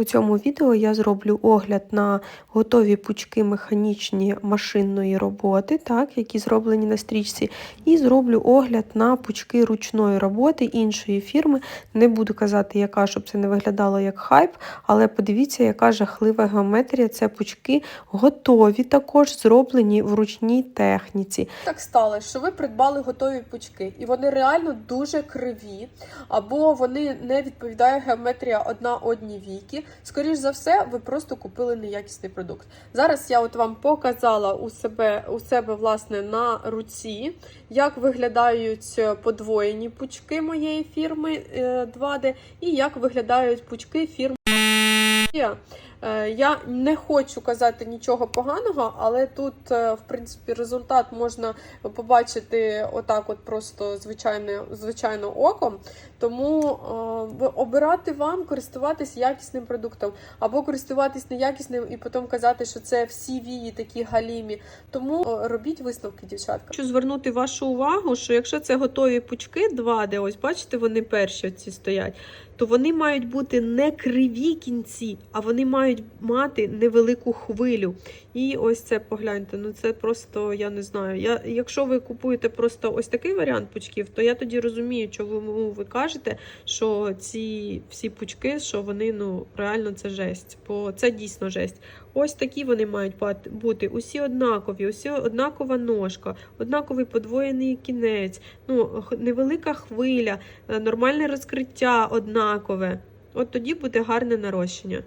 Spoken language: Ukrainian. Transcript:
У цьому відео я зроблю огляд на готові пучки механічні машинної роботи, так, які зроблені на стрічці, і зроблю огляд на пучки ручної роботи іншої фірми. Не буду казати, яка, щоб це не виглядало як хайп, але подивіться, яка жахлива геометрія. Це пучки готові, також зроблені в ручній техніці. Так сталося, що ви придбали готові пучки, і вони реально дуже криві, або вони не відповідає геометрія одна одній віки. Скоріш за все, ви просто купили неякісний продукт. Зараз я от вам показала у себе у себе власне на руці, як виглядають подвоєні пучки моєї фірми е, 2D і як виглядають пучки фірми. Е, Я не хочу казати нічого поганого, але тут, е, в принципі, результат можна побачити отак, от просто звичайно, звичайно оком. Тому е, обирати вам користуватись якісним продуктом або користуватись неякісним і потім казати, що це всі вії такі галімі. Тому робіть висновки, дівчатка. Хочу звернути вашу увагу, що якщо це готові пучки 2D, ось бачите, вони перші ці стоять, то вони мають бути не криві кінці, а вони мають мати невелику хвилю. І ось це погляньте. Ну це просто я не знаю. Я, якщо ви купуєте просто ось такий варіант пучків, то я тоді розумію, чому ви кажете, що ці всі пучки, що вони ну реально це жесть, бо це дійсно жесть. Ось такі вони мають бути усі однакові, усі однакова ножка, однаковий подвоєний кінець, ну невелика хвиля, е, нормальне розкриття однакове. От тоді буде гарне нарощення.